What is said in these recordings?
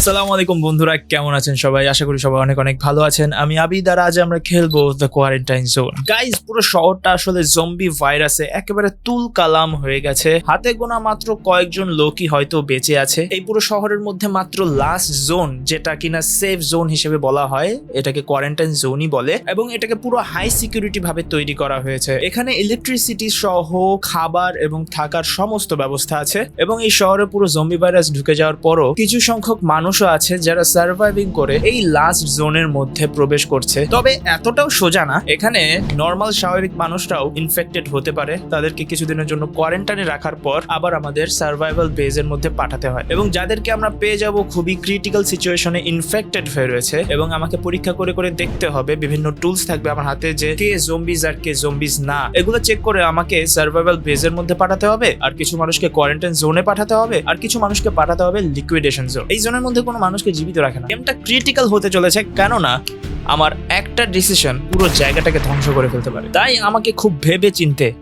আসসালামু আলাইকুম বন্ধুরা, কেমন আছেন সবাই? আশা করি সবাই অনেক অনেক ভালো আছেন। আমি আবিদ, আর আজ আমরা খেলব দ্য কোয়ারেন্টাইন জোন গাইজ পুরো শহরটা আসলে জম্বি ভাইরাসে একেবারে তুল কালাম হয়ে গেছে। হাতে গোনা মাত্র কয়েকজন লোকই হয়তো বেঁচে আছে। এই পুরো শহরের মধ্যে মাত্র লাস্ট জোন যেটা কিনা সেফ জোন হিসেবে বলা হয়, এটাকে কোয়ারেন্টাইন জোনই বলে, এবং এটাকে পুরো হাই সিকিউরিটি ভাবে তৈরি করা হয়েছে। এখানে ইলেকট্রিসিটি সহ খাবার এবং থাকার সমস্ত ব্যবস্থা আছে, এবং এই শহরে পুরো জম্বি ভাইরাস ঢুকে যাওয়ার পরও কিছু সংখ্যক মানুষও আছে যারা সার্ভাইভিং করে এই লাস্ট জোনের মধ্যে প্রবেশ করছে। তবে এতটাও সোজা না, এখানে নর্মাল স্বাভাবিক মানুষরাও ইনফেক্টেড হতে পারে। তাদেরকে কিছুদিনের জন্য কোয়ারেন্টাইনে রাখার পর আবার আমাদের সার্ভাইভাল বেজের মধ্যে পাঠাতে হয়। এবং যাদেরকে আমরা পেয়ে যাব খুবই ক্রিটিক্যাল সিচুয়েশনে ইনফেক্টেড হয়ে রয়েছে এবং আমাকে পরীক্ষা করে করে দেখতে হবে, বিভিন্ন টুলস থাকবে আমার হাতে যে কে জম্বিজ আর কে জম্বিজ না। এগুলো চেক করে আমাকে সার্ভাইভাল বেজের মধ্যে পাঠাতে হবে। আর কিছু মানুষকে কোয়ারেন্টাইন জোনে পাঠাতে হবে, আর কিছু মানুষকে পাঠাতে হবে লিকুইডেশন জোন এই জোনের মধ্যে কোনো মানুষকে জীবিত রাখে না। গেমটা ক্রিটিক্যাল হতে চলেছে কেননা আমার একটা ডিসিশন পুরো জায়গাটাকে ধ্বংস করে ফেলতে পারে। তাই আমাকে খুব ভেবে চিনতে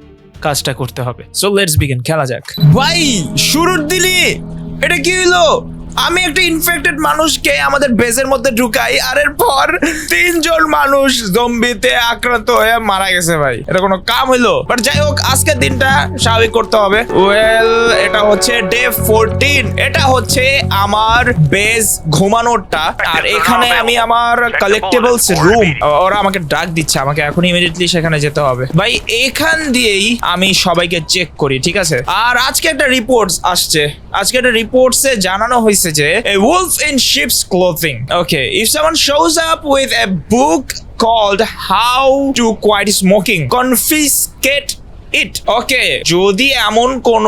কাজটা করতে হবে। সো লেটস বিগিন খেলা যাক। ভাই, শুরুর দিলি! এটা কি হইল? আমি একটা ইনফেক্টেড মানুষকে আমাদের বেজের মধ্যে ঢুকাই, আর এরপর তিনজন মানুষ জম্বিতে আক্রান্ত হয়ে মারা গেছে ভাই। এটা কোনো কাম হইল? বাট যাই হোক, আজকের দিনটা স্বাভাবিক করতে হবে। ওয়েল এটা হচ্ছে ডে ফোরটিন এটা হচ্ছে আমার বেজ ঘুমানোরটা। আর এখানে আমি আমার কালেক্টেবলস রুম ওরা আমাকে ডাক দিচ্ছে, আমাকে এখন ইমিডিয়েটলি সেখানে যেতে হবে। ভাই, এখান দিয়েই আমি সবাইকে চেক করি, ঠিক আছে? আর আজকে একটা রিপোর্টস আসছে। আজকে একটা রিপোর্টসে জানানো হয়েছে যে এ eh? wolf in sheep's clothing. Okay if someone shows up with a book called how to quit smoking confiscate ইট ওকে যদি এমন কোন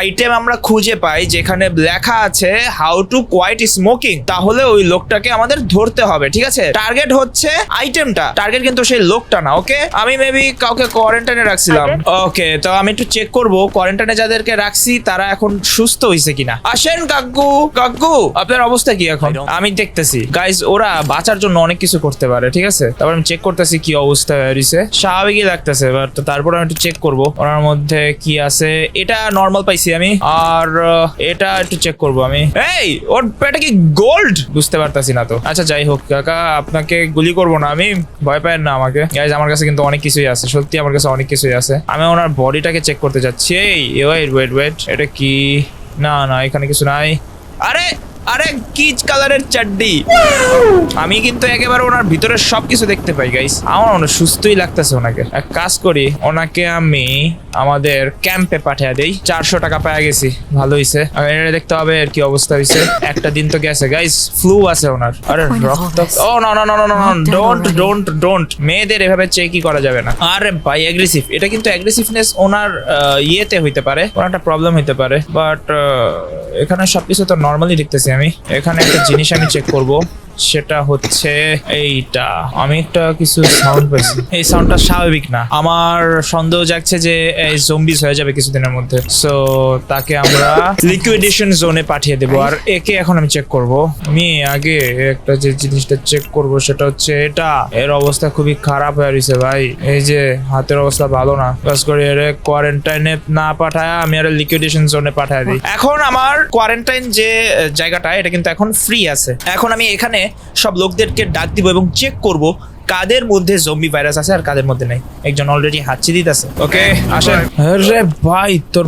আইটেম আমরা খুঁজে পাই যেখানে লেখা আছে হাউ টু কোয়াইট স্মোকিং তাহলে ওই লোকটাকে আমাদের ধরতে হবে ঠিক আছে? টার্গেট হচ্ছে আইটেমটা টার্গেট কিন্তু সেই লোকটা না ওকে আমি মেবি কাউকে কোয়ারেন্টাইনে রাখছিলাম। ওকে তো আমি একটু চেক করব কোয়ারেন্টাইনে যাদেরকে রাখছি তারা এখন সুস্থ হয়েছে কিনা। আসেন কাকু কাকু আপনার অবস্থা কি এখন? আমি দেখতেছি। গাইজ ওরা বাঁচার জন্য অনেক কিছু করতে পারে ঠিক আছে? তারপর আমি চেক করতেছি কি অবস্থা হয়েছে স্বাভাবিকই লাগতেছে বাট তারপর আমি একটু চেক করব। ওনার মধ্যে কি আছে? এটা নর্মাল পাইছি আমি। আর এটা একটু চেক করব আমি। এই, ওর পেটে কি গোল্ড বুঝতে পারতাছি না তো। আচ্ছা যাই হোক, কাকা, আপনাকে গুলি করব না আমি। ভয় পাই না আমাকে। গাইজ আমার কাছে কিন্তু অনেক কিছুই আছে। সত্যি আমার কাছে অনেক কিছুই আছে। আমি ওনার বডিটাকে চেক করতে যাচ্ছি। এই ওয়েট ওয়েট ওয়েট এটা কি? না না, এখানে কিছু নাই। আরে আরে কিচ কালারের চাড্ডি। আমি কিন্তু একেবারে ওনার ভিতরে সবকিছু দেখতে পাই গাইস আমার অনেক সুস্থই লাগতেছে ওনাকে। এক কাজ করি ওনাকে আমি আমাদের ক্যাম্পে পাঠিয়ে দেই। চারশো টাকা পাওয়া গেছি ভালো হয়েছে এটা দেখতে হবে আর কি অবস্থা হয়েছে একটা দিন তো গেছে গাইস ফ্লু আছে ওনার। আরে রক্ত ও না না না না না ডোন্ট ডোন্ট ডোন্ট মেয়েদের এভাবে চেকই করা যাবে না। আরে ভাই অ্যাগ্রেসিভ এটা কিন্তু অ্যাগ্রেসিভনেস ওনার ইয়েতে হইতে পারে। ওনার একটা প্রবলেম হইতে পারে। বাট এখানে সবকিছু তো নর্মালি দেখতেছি আমি। এখানে একটা জিনিস আমি চেক করব। সেটা হচ্ছে এইটা। আমি একটা কিছু সাউন্ড পাইছি এই সাউন্ডটা স্বাভাবিক না। আমার সন্দেহ জাগছে যে এই জম্বিস হয়ে যাবে কিছুদিনের মধ্যে। সো তাকে আমরা লিকুইডেশন জোনে পাঠিয়ে দেবো। আর একে এখন আমি চেক করব। আমি আগে একটা যে জিনিসটা চেক করব সেটা হচ্ছে এটা। এর অবস্থা খুবই খারাপ হয়ে রয়েছে ভাই। এই যে হাতের অবস্থা ভালো না। বাস করে এর কোয়ারেন্টাইনে না পাঠায় আমি আর লিকুইডেশন জোনে পাঠায় দিই। এখন আমার কোয়ারেন্টাইন যে জায়গাটা, এটা কিন্তু এখন ফ্রি আছে। এখন আমি এখানে সব লোকদেরকে ডাক দিব এবং চেক করব কাদের মধ্যে জম্বি ভাইরাস আছে আর কাদের মধ্যে নাই। একজন অলরেডি হাঁচি দিতেছে ওকে আসেন। আরে ভাই, তোর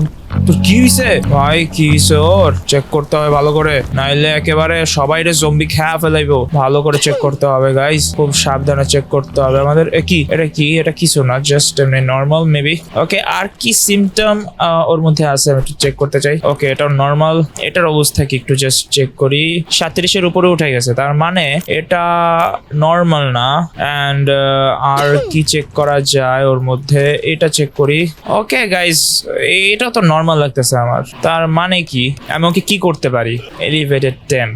তোর কি হইছে? ভাই, কি হইছে ওর? চেক করতে হবে ভালো করে। নাইলে একেবারে সবাই রে জম্বি খেয়া ফেলাইবো। ভালো করে চেক করতে হবে গাইস খুব সাবধানে চেক করতে হবে। আমাদের কি? এটা কি? এটা কিছু না জাস্ট এমনি নর্মাল মেবি ওকে আর কি সিমটম ওর মধ্যে আছে? আমি একটু চেক করতে চাই। ওকে এটা নর্মাল এটার অবস্থা কি? একটু জাস্ট চেক করি। সাতত্রিশের উপরে উঠে গেছে। তার মানে এটা নর্মাল না। অ্যান্ড আর কি চেক করা যায় ওর মধ্যে? এটা চেক করি। ওকে গাইস এটা তো নর্মাল লাগতেছে আমার। তার মানে কি? আমি ওকে কি করতে পারি? এলিভেটেড টেম্প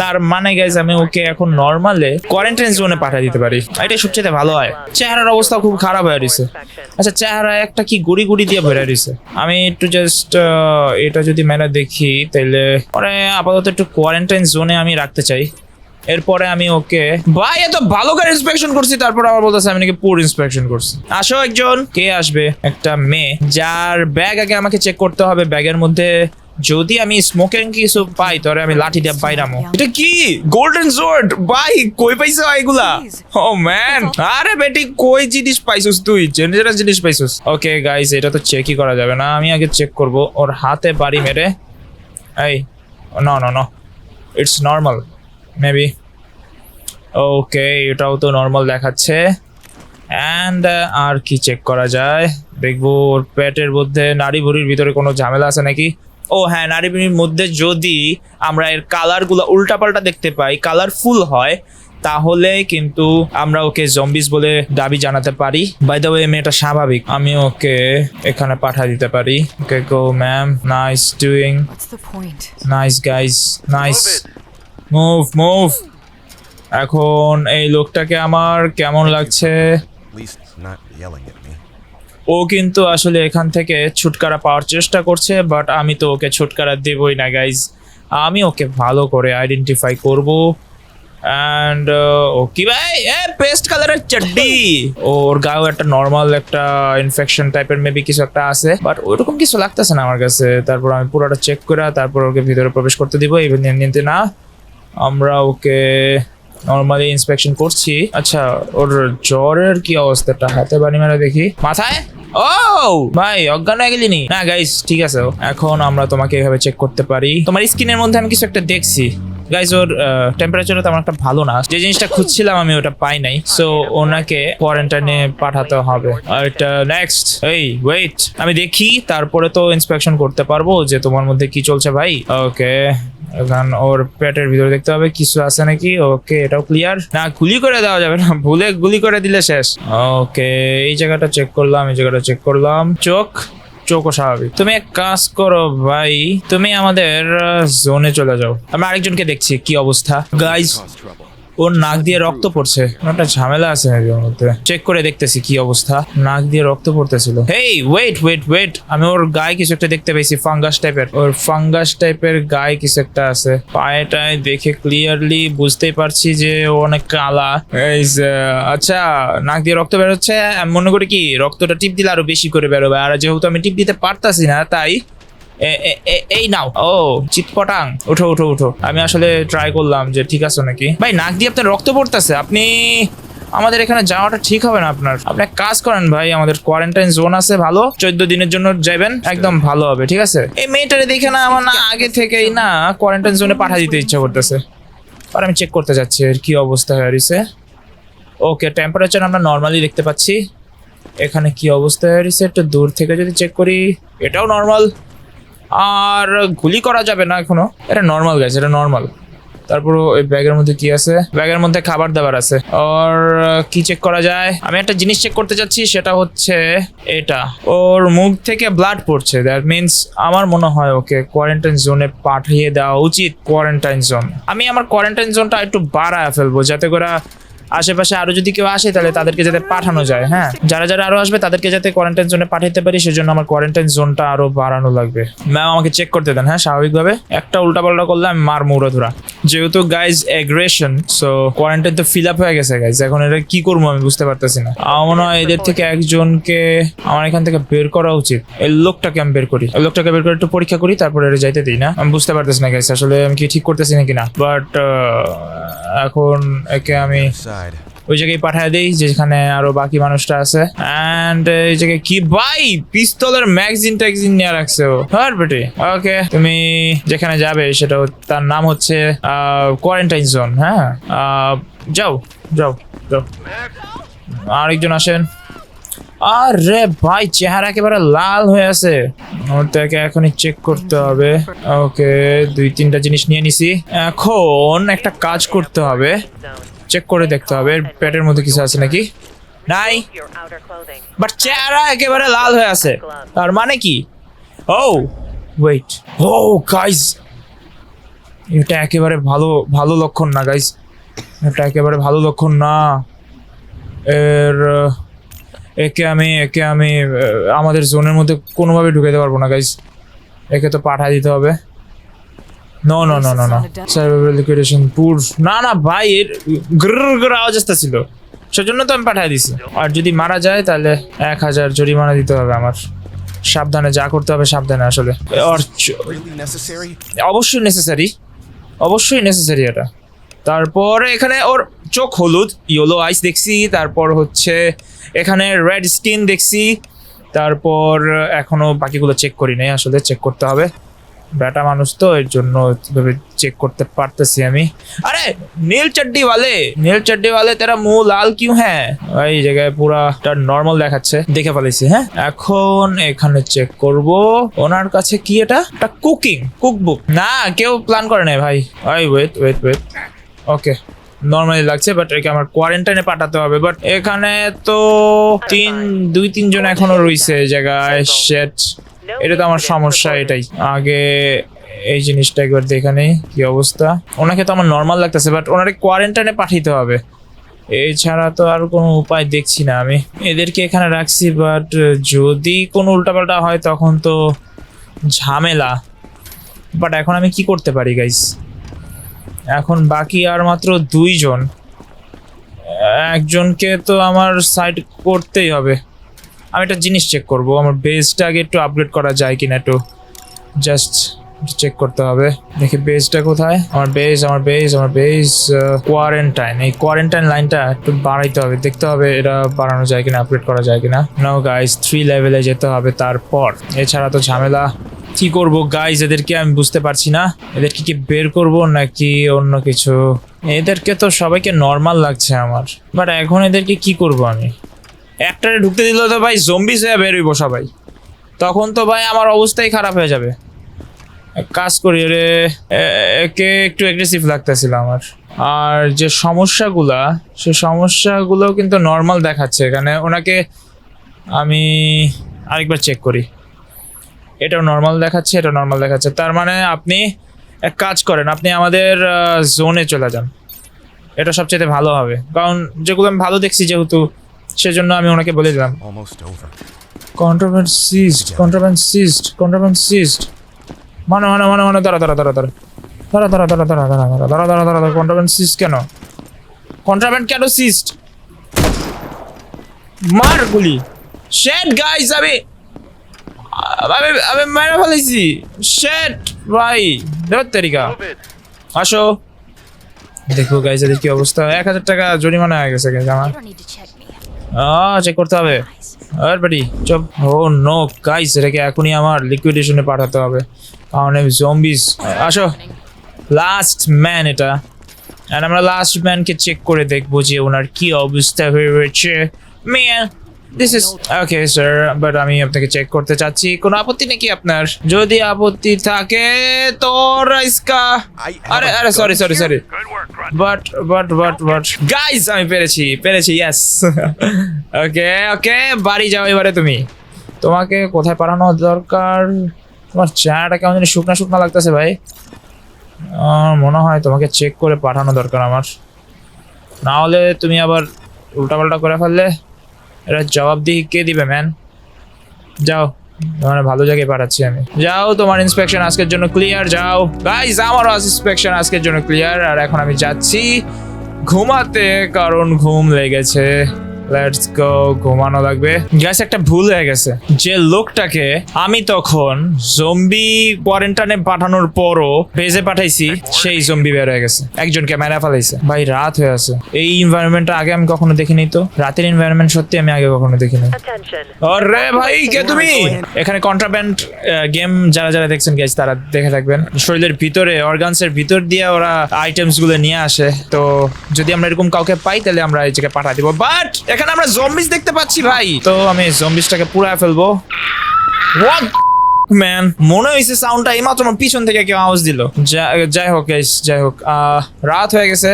তার মানে গাইজ আমি ওকে এখন নর্মালে কোয়ারেন্টাইন জোনে পাঠিয়ে দিতে পারি। এটাই সবচেয়ে ভালো হয়। চেহারার অবস্থা খুব খারাপ হয়ে রয়েছে। আচ্ছা চেহারা একটা কি গুড়ি গুড়ি দিয়ে ভরে রয়েছে? আমি একটু জাস্ট এটা যদি মেলা দেখি তাহলে পরে আপাতত একটু কোয়ারেন্টাইন জোনে আমি রাখতে চাই। এরপরে আমি ওকে, ভাই, এত ভালো করে ইন্সপেকশন করছি, তারপর আবার বলতেছে, আমি নাকি পুর ইন্সপেকশন করছি। আসো একজন। কে আসবে? একটা মেয়ে, যার ব্যাগ আগে আমাকে চেক করতে হবে। ব্যাগের মধ্যে যদি আমি স্মোকিং কিছু পাই তাহলে আমি লাঠি দিয়ে বাইরামো এটা কি? গোল্ডেন সোর্ড ভাই, কই পাইছো এগুলা? ও ম্যান আরে বেটি, কই জিনিস পাইছস তুই? জেনারেল জিনিস পাইছস। ওকে গাইস এটা তো চেকই করা যাবে না। আমি আগে চেক করব। ওর হাতে বাড়ি মেরে, এই no no no it's normal maybe okay এটাও তো নর্মাল দেখাচ্ছে। অ্যান্ড আর কি চেক করা যায়? দেখব ওর পেটের মধ্যে নাড়ি ভুড়ির ভিতরে কোনো ঝামেলা আছে নাকি? ও হ্যাঁ নাড়ি ভুড়ির মধ্যে যদি আমরা এর কালারগুলো উল্টাপাল্টা দেখতে পাই কালারফুল হয় তাহলে কিন্তু আমরা ওকে জম্বিস বলে দাবি জানাতে পারি। বাই দ্য ওয়ে মেয়েটা স্বাভাবিক। আমি ওকে এখানে পাঠিয়ে দিতে পারি। Okay go ma'am nice doing? Nice guys nice move move এখন এই লোকটাকে আমার কেমন লাগছে. ও কিন্তু আসলে এখান থেকে ছুটকারা পাওয়ার চেষ্টা করছে বাট আমি তো ওকে ছুটকারা দেবই না গাইজ আমি ওকে ভালো করে আইডেন্টিফাই করব। অ্যান্ড ও কি ভাই? এ পেস্ট কালারের চাড্ডি ওর গায়েও একটা নর্মাল একটা ইনফেকশন টাইপের মেবি কিছু একটা আছে বাট ওইরকম কিছু লাগতেছে না আমার কাছে। তারপর আমি পুরোটা চেক করে তারপর ওকে ভিতরে প্রবেশ করতে দিব ইভেন এমনিতে না। আমরা ওকে নর্মালি ইন্সপেকশন করছি। আচ্ছা ওর জ্বরের কি অবস্থাটা? হাতে বাড়ি মেরে দেখি। মাথায়? ও! ভাই, অজ্ঞান হয়ে গেলি না। গাইস ঠিক আছে। এখন আমরা তোমাকে এভাবে চেক করতে পারি। তোমার স্কিনের মধ্যে আমি কিছু একটা দেখছি। গাইজ ওর টেম্পারেচারও তেমন একটা ভালো না। যে জিনিসটা খুঁজছিলাম আমি ওটা পাই নাই। সো ওনাকে কোয়ারেন্টাইনে পাঠাতে হবে। এটা নেক্সট এই ওয়েট আমি দেখি। তারপরে তো ইন্সপেকশন করতে পারব যে তোমার মধ্যে কি চলছে ভাই। ওকে এখন ওর পেটের ভিতরে দেখতে হবে, কিছু আছে নাকি? ওকে, এটাও ক্লিয়ার না, গুলি করে দেওয়া যাবে না, ভুলে গুলি করে দিলে শেষ। ওকে, এই জায়গাটা চেক করলাম, এই জায়গাটা চেক করলাম। চোখ, চোখও স্বাভাবিক। তুমি এক কাজ করো ভাই, তুমি আমাদের জোনে চলে যাও। আমরা আরেকজনকে দেখছি, কি অবস্থা? গাইজ. ওর নাক দিয়ে রক্ত পড়ছে। একটা ঝামেলা আছে নাকি ওর মধ্যে? চেক করে দেখতেছি কি অবস্থা। নাক দিয়ে রক্ত পড়তেছিল। হেই ওয়েট ওয়েট ওয়েট আমি ওর গায়ে কিছু একটা দেখতে পেয়েছি ফাঙ্গাস টাইপের ওর ফাঙ্গাস টাইপের গায়ে কিছু একটা আছে। পায়েটায় দেখে ক্লিয়ারলি বুঝতেই পারছি যে ও অনেক কালা। আচ্ছা নাক দিয়ে রক্ত বেরোচ্ছে। আমি মনে করি কি, রক্তটা টিপ দিলে আরও বেশি করে বেরোবে। আর যেহেতু আমি টিপ দিতে পারতাছি না, তাই এই নাও। ও চিটপটাং উঠো উঠো উঠো। আমি আসলে ট্রাই করলাম যে ঠিক আছে নাকি? ভাই, নাক দিয়ে আপনার রক্ত পড়তেছে। আপনি আমাদের এখানে যাওয়াটা ঠিক হবে না আপনার। আপনি কাজ করেন ভাই, আমাদের কোয়ারেন্টাইন জোন আছে ভালো। চোদ্দ দিনের জন্য যাবেন একদম ভালো হবে, ঠিক আছে? এই মেয়েটারে দেখে না আমার না আগে থেকেই না কোয়ারেন্টাইন জোনে পাঠা দিতে ইচ্ছা করতেছে। আর আমি চেক করতে যাচ্ছি, এর কি অবস্থা হয়ে রয়েছে ওকে টেম্পারেচার আমরা নর্মালি দেখতে পাচ্ছি। এখানে কি অবস্থা হয়ে রয়েছে একটু দূর থেকে যদি চেক করি, এটাও নর্মাল আর গুলি করা যাবে না এখনও। এটা নর্মাল গেছে এটা নর্মাল তারপর ওই ব্যাগের মধ্যে কি আছে? ব্যাগের মধ্যে খাবার দাবার আছে। আর কি চেক করা যায়? আমি একটা জিনিস চেক করতে চাচ্ছি সেটা হচ্ছে এটা। ওর মুখ থেকে ব্লাড পড়ছে। দ্যাট মিন্স আমার মনে হয় ওকে কোয়ারেন্টাইন জোনে পাঠিয়ে দেওয়া উচিত। কোয়ারেন্টাইন জোন আমি আমার কোয়ারেন্টাইন জোনটা একটু বাড়ায় ফেলব, যাতে করে আশেপাশে আরও যদি কেউ আসে, তাহলে তাদেরকে যাতে পাঠানো যায় হ্যাঁ? যারা যারা আরও আসবে, তাদেরকে যাতে কোয়ারেন্টাইন জোনে পাঠাতে পারি, সেজন্য আমার কোয়ারেন্টাইন জোনটা আরও বাড়ানো লাগবে। ম্যাম, আমাকে চেক করতে দেন হ্যাঁ স্বাভাবিকভাবে? একটা উল্টাপাল্টা করলে আমি মার মুড়ো ধরা। যেহেতু গাইজ এগ্রেশন সো কোয়ারেন্টাইন তো ফিল আপ হয়ে গেছে গাইজ এখন এটা কি করব আমি বুঝতে পারতেছি না। আমার মনে হয় এদের থেকে একজনকে আমার এখান থেকে বের করা উচিত। এই লোকটাকে আমি বের করি। এই লোকটাকে বের করে একটু পরীক্ষা করি, তারপরে এটা যাইতে দিই, না? আমি বুঝতে পারতেছি না গাইজ আসলে আমি কি ঠিক করতেছি না? বাট এখন একে আমি. ওই জায়গায় পাঠায় দেই, যেখানে আরও বাকি মানুষটা আছে। অ্যান্ড এই জায়গায় কি? ভাই, পিস্তলের ম্যাগজিন ট্যাগজিন নিয়ে রাখছে ও। হ্যাঁ বেটে। ওকে তুমি যেখানে যাবে, সেটা তার নাম হচ্ছে কোয়ারেন্টাইন জোন হ্যাঁ? যাও যাও যাও। আরেকজন আসেন। আরে ভাই, চেহারা একেবারে লাল হয়ে আছে। ওটাকে এখনই চেক করতে হবে। ওকে দুই তিনটা জিনিস নিয়ে নিছি। এখন একটা কাজ করতে হবে। চেক করে দেখতে হবে। পেটের মধ্যে কিছু আছে নাকি? নাই. বাট চেহারা একেবারে লাল হয়ে আছে। তার মানে কি? ও ওয়েট ও গাইস এটা একেবারে ভালো ভালো লক্ষণ না গাইস এটা একেবারে ভালো লক্ষণ না। এর, একে আমি একে আমি আমাদের জোনের মধ্যে কোনোভাবে ঢুকে দিতে পারব না গাইস একে তো পাঠায় দিতে হবে। No no no no no survival liquidation পুর না না ভাই এর গ্র গ্র আওয়াজ আসতেছিল। সেজন্য তো আমি পাঠিয়ে দিছি। আর যদি মারা যায় তাহলে এক হাজার জরিমানা দিতে হবে আমার। সাবধানে যা করতে হবে সাবধানে আসলে? অবশ্যই নেসেসারি অবশ্যই নেসেসারি এটা। তারপর এখানে ওর চোখ হলুদ ইয়েলো আইস দেখছি। তারপর হচ্ছে এখানে রেড স্কিন দেখছি। তারপর এখনও বাকিগুলো চেক করি নাই আসলে চেক করতে হবে। বেটা মানুষ তো এর জন্য চেক করতে পারতেছি আমি আরে নীল চড্ডি वाले নীল চড্ডি वाले তেরা মুখ লাল কিউ হ্যাঁ এই জায়গায় পুরা নর্মাল দেখাচ্ছে দেখে ফেলেছি হ্যাঁ এখন এখানে চেক করব ওনার কাছে কি এটা একটা কুকিং কুকবুক না কেউ প্ল্যান করে নাই ভাই ভাই wait wait wait okay normally লাগছে বাট একে আমার কোয়ারেন্টাইনে পাঠাতে হবে বাট এখানে তো তিন দুই তিনজন এখনো রইছে এই জায়গায় শেট এটা তো আমার সমস্যা, এটাই। আগে এই জিনিসটা একবার দেখে নেই, কি অবস্থা। ওনাকে তো আমার নর্মাল লাগতেছে বাট ওনারে কোয়ারেন্টাইনে পাঠাইতে হবে। এছাড়া তো আর কোনো উপায় দেখছি না আমি। এদেরকে এখানে রাখছি বাট যদি কোনো উল্টাপাল্টা হয়, তখন তো ঝামেলা। বাট এখন আমি কি করতে পারি গাইস এখন বাকি আর মাত্র দুইজন। একজনকে তো আমার সাইড করতেই হবে। আমি একটা জিনিস চেক করব। আমার বেসটা আগে একটু আপগ্রেড করা যায় কিনা একটু জাস্ট চেক করতে হবে। দেখি বেসটা কোথায়? আমার বেস আমার বেস আমার বেস কোয়ারেন্টাইন এই কোয়ারেন্টাইন লাইনটা একটু বাড়াইতে হবে। দেখতে হবে এটা বাড়ানো যায় কিনা আপগ্রেড করা যায় কিনা। নাও গাইজ থ্রি লেভেলে যেতে হবে তারপর। এছাড়া তো ঝামেলা। কি করব? গাইজ এদেরকে আমি বুঝতে পারছি না। এদেরকে কি বের করব নাকি অন্য কিছু? এদেরকে তো সবাইকে নর্মাল লাগছে আমার। বাট এখন এদেরকে কি করব আমি? একটারে ঢুকতে দিলে তো ভাই জম্বিস হয়ে বেরোইব সবাই। তখন তো ভাই আমার অবস্থাই খারাপ হয়ে যাবে। কাজ করি রে একে একটু অ্যাগ্রেসিভ লাগতেছিল আমার। আর যে সমস্যাগুলা, সে সমস্যাগুলো কিন্তু নর্মাল দেখাচ্ছে। এখানে ওনাকে আমি আরেকবার চেক করি। এটাও নর্মাল দেখাচ্ছে এটা নর্মাল দেখাচ্ছে। তার মানে আপনি এক কাজ করেন, আপনি আমাদের জোনে চলে যান। এটা সবচেয়ে ভালো হবে। কারণ যেগুলো আমি ভালো দেখছি যেহেতু সেজন্য আমি ওনাকে বলে দিলাম. Contraband seized contraband seized contraband seized মানে মানে মানে মানে দাঁড়া দাঁড়া দাঁড়া দাঁড়া দাঁড়া দাঁড়া দাঁড়া দাঁড়া দাঁড়া দাঁড়া দাঁড়া দাঁড়া দাঁড়া দাঁড়া কন্ট্রাব্যান্ড সিজ কেন কন্ট্রাব্যান্ড কেন সিজড মার গুলি শেট গাইস আমি আমি আমি মেরে ফেলেছি শেট ভাই দেওয়ার তারিকা আসো দেখো গাইস এদের কি অবস্থা এক হাজার টাকা জরিমানা হয়ে গেছে guys আমার চেক করতে হবে। আর বাড়ি চপ। ও নো গাইস এটাকে এখনই আমার লিকুইডেশনে পাঠাতে হবে। কারণ আমি জম্বিস আসো। লাস্ট ম্যান এটা। আর আমরা লাস্ট ম্যানকে চেক করে দেখব যে ওনার কি অবস্থা হয়ে রয়েছে man this is okay sir but আমি আপনাকে চেক করতে চাচ্ছি। কোনো আপত্তি নাকি আপনার? যদি আপত্তি থাকে তো রাইসকা। আরে আরে sorry sorry sorry but but but but guys আমি পেরেছি পেরেছি ইয়েস ওকে ওকে বাড়ি যাও এবারে তুমি। তোমাকে কোথায় পাঠানো দরকার? তোমার চাটা কেমন জানি শুকনা শুকনা লাগতেছে ভাই। আমার মনে হয় তোমাকে চেক করে পাঠানো দরকার আমার। না হলে তুমি আবার উল্টাপাল্টা করে ফেললে। এটা জবাব দিয়ে কে দিবে ম্যান যাও মানে ভালো জায়গায় পাঠাচ্ছি আমি। যাও, তোমার ইন্সপেকশন আজকের জন্য ক্লিয়ার যাও। গাইস আমারও ইন্সপেকশন আজকের জন্য ক্লিয়ার আর এখন আমি যাচ্ছি ঘুমাতে, কারণ ঘুম লেগেছে। লেটস গো ঘুমানো লাগবে। গ্যাস একটা ভুল হয়ে গেছে। যে লোকটাকে আমি তখন জম্বি কোয়ারেন্টাইনে পাঠানোর পরও বেজে পাঠাইছি সেই জম্বি বের হয়ে গেছে। একজনকে মেরা ফেলাইছে। ভাই রাত হয়ে আছে। এই এনভায়রনমেন্টটা আগে আমি কখনো দেখিনি তো? রাতের এনভায়রনমেন্ট সত্যি আমি আগে কখনো দেখিনি। আরে ভাই কে তুমি? এখানে কন্ট্রাব্যান্ড গেম যারা যারা দেখছেন গেছ তারা দেখে থাকবেন। শরীরের ভিতরে অর্গানসের ভিতর দিয়ে ওরা আইটেমসগুলো নিয়ে আসে। তো যদি আমরা এরকম কাউকে পাই তাহলে আমরা এই জায়গায় পাঠা দিব। বাট এখানে আমরা জম্বিস দেখতে পাচ্ছি, ভাই। তো আমি জম্বিসটাকে পুরা ফেলব। হোয়াট ম্যান মনে হয়েছে সাউন্ডটা এইমাত্র আমার পিছন থেকে কেউ আওয়াজ দিল। যাই হোক যাই হোক। রাত হয়ে গেছে।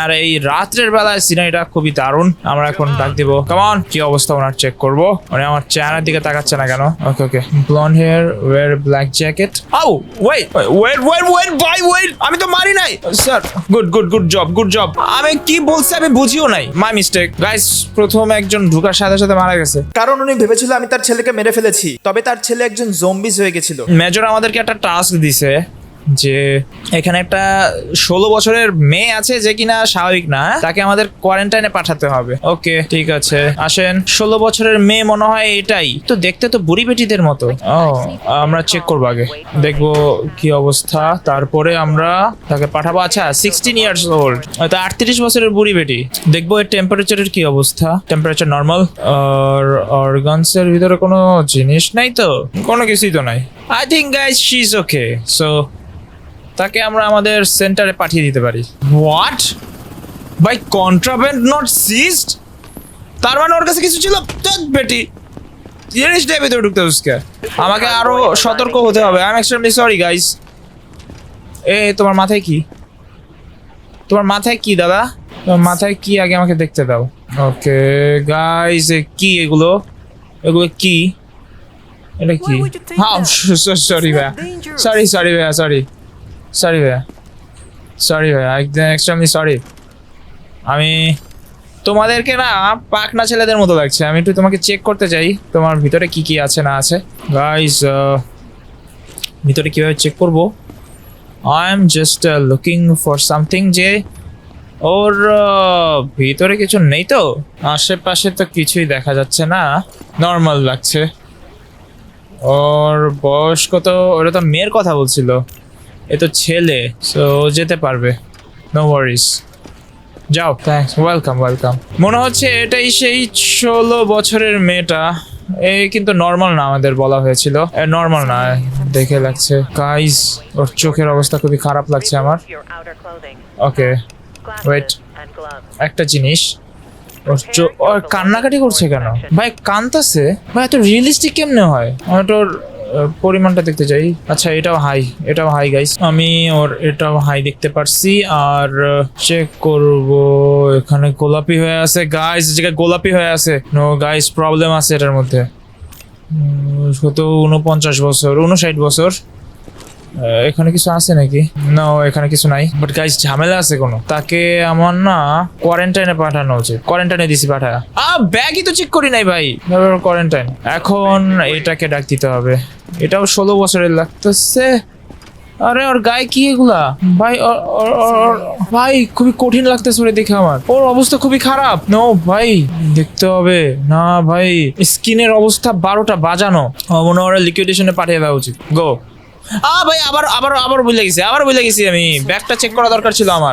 আর এই রাত্রের বেলায় সিনারিটা খুবই দারুণ। আমরা এখন ডাক দিব। কেমন কি অবস্থা ওনার চেক করব? মানে আমার চেহারার দিকে তাকাচ্ছে না কেন? Okay okay blonde hair wear black jacket ow wait wait wait wait bye wait আমি তো মারি নাই। Sir good good good job good job আমি কি বলছি আমি বুঝিও নাই। মাই মিস্টেক গাইস প্রথম একজন ঢুকার সাথে সাথে মারা গেছে। কারণ উনি ভেবেছিল আমি তার ছেলেকে মেরে ফেলেছি তবে তার ছেলে একজন জম্বিস হয়ে গেছিল। মেজর আমাদেরকে একটা টাস্ক দিছে। যে এখানে একটা ষোলো বছরের মেয়ে আছে যে কিনা স্বাভাবিক না হ্যাঁ? তাকে আমাদের কোয়ারেন্টাইনে পাঠাতে হবে। ওকে, ঠিক আছে। আসেন, ষোলো বছরের মেয়ে মনে হয় এটাই। তো দেখতে তো বুড়ি বেটিদের মতো। ও, আমরা চেক করব আগে। দেখব কি অবস্থা। তারপরে আমরা তাকে পাঠাবো। আচ্ছা সিক্সটিন ইয়ার্স ওল্ড হয়তো আটত্রিশ বছরের বুড়ি বেটি। দেখব এর টেম্পারেচারের কি অবস্থা। টেম্পারেচার নর্মাল আর অর্গানসের ভিতরে কোনো জিনিস নাই তো? কোনো কিছুই তো নাই। I think guys she is okay so তাকে আমরা আমাদের সেন্টারে পাঠিয়ে দিতে পারি। What by contraband not seized তার মানে ওর কাছে কিছু ছিল? বেটি। জিনিসটাই ভেতরে ঢুকতে উসকে আমাকে আরও সতর্ক হতে হবে। I am extremely sorry guys এ তোমার মাথায় কি? তোমার মাথায় কি দাদা? তোমার মাথায় কি আগে আমাকে দেখতে দাও। ওকে গাইস কি এগুলো? এগুলো কি? এটা কি? হ্যাঁ? সরি ভাইয়া। সরি সরি ভাইয়া সরি সরি ভাইয়া। সরি ভাইয়া। একদম এক্সট্রিমলি সরি আমি তোমাদেরকে না পাকনা ছেলেদের মতো লাগছে। আমি একটু তোমাকে চেক করতে চাই, তোমার ভিতরে কি কি আছে না আছে। গাইস ভিতরে কীভাবে চেক করব? I am just looking for something যে ওর ভিতরে কিছু নেই তো। আশেপাশে তো কিছুই দেখা যাচ্ছে না। নর্মাল লাগছে। ওর বয়স কত ওরা তো মেয়ের কথা বলছিল। এ তো ছেলে সো যেতে পারবে। নো ওয়ারিস যাও থ্যাঙ্কস ওয়েলকাম ওয়েলকাম মনে হচ্ছে এটাই সেই ষোলো বছরের মেয়েটা। এই কিন্তু নর্মাল না আমাদের বলা হয়েছিল। নর্মাল না দেখে লাগছে। গাইস ওর চোখের অবস্থা খুবই খারাপ লাগছে আমার। ওকে gloves. একটা জিনিস ওর ওর কান্নাকাটি করছে কেন? ভাই কানতাছে ভাই এত রিয়েলিস্টিক কেমনে হয়? আমি তো ওর আহ, পরিমাণটা দেখতে চাই। আচ্ছা এটাও হাই এটাও হাই গাইস আমি ওর এটাও হাই দেখতে পারছি। আর চেক করব, এখানে গোলাপি হয়ে আছে। গাইস জায়গায় গোলাপি হয়ে আছে। নো গাইস প্রবলেম আছে এটার মধ্যে। কত উনপঞ্চাশ বছর উনষাট বছর। এখানে কিছু আছে নাকি? না এখানে কিছু নাই। বাট গাইস ঝামেলা আছে কোনো। তাকে আমার না কোয়ারেন্টাইনে পাঠানো উচিত। কোয়ারেন্টাইনে দিছি পাঠায়। আ ব্যাগই তো চেক করি নাই ভাই। কোয়ারেন্টাইন এখন এটাকে ডাক দিতে হবে। এটাও ষোলো বছরের লাগতেছে। আরে, ওর গায়ে কি এগুলা? ভাই ভাই, খুবই কঠিন লাগতেছে ওরে দেখে আমার। ওর অবস্থা খুবই খারাপ। নো ভাই, দেখতে হবে। না, ভাই, স্কিনের অবস্থা বারোটা বাজানো। মনে হয় লিকুইডেশনে পাঠিয়ে দেওয়া উচিত। গো আ, ভাই, আবার আবার আবার বুঝে গেছি, আবার বুঝে গেছি আমি। ব্যাগটা চেক করা দরকার ছিল আমার।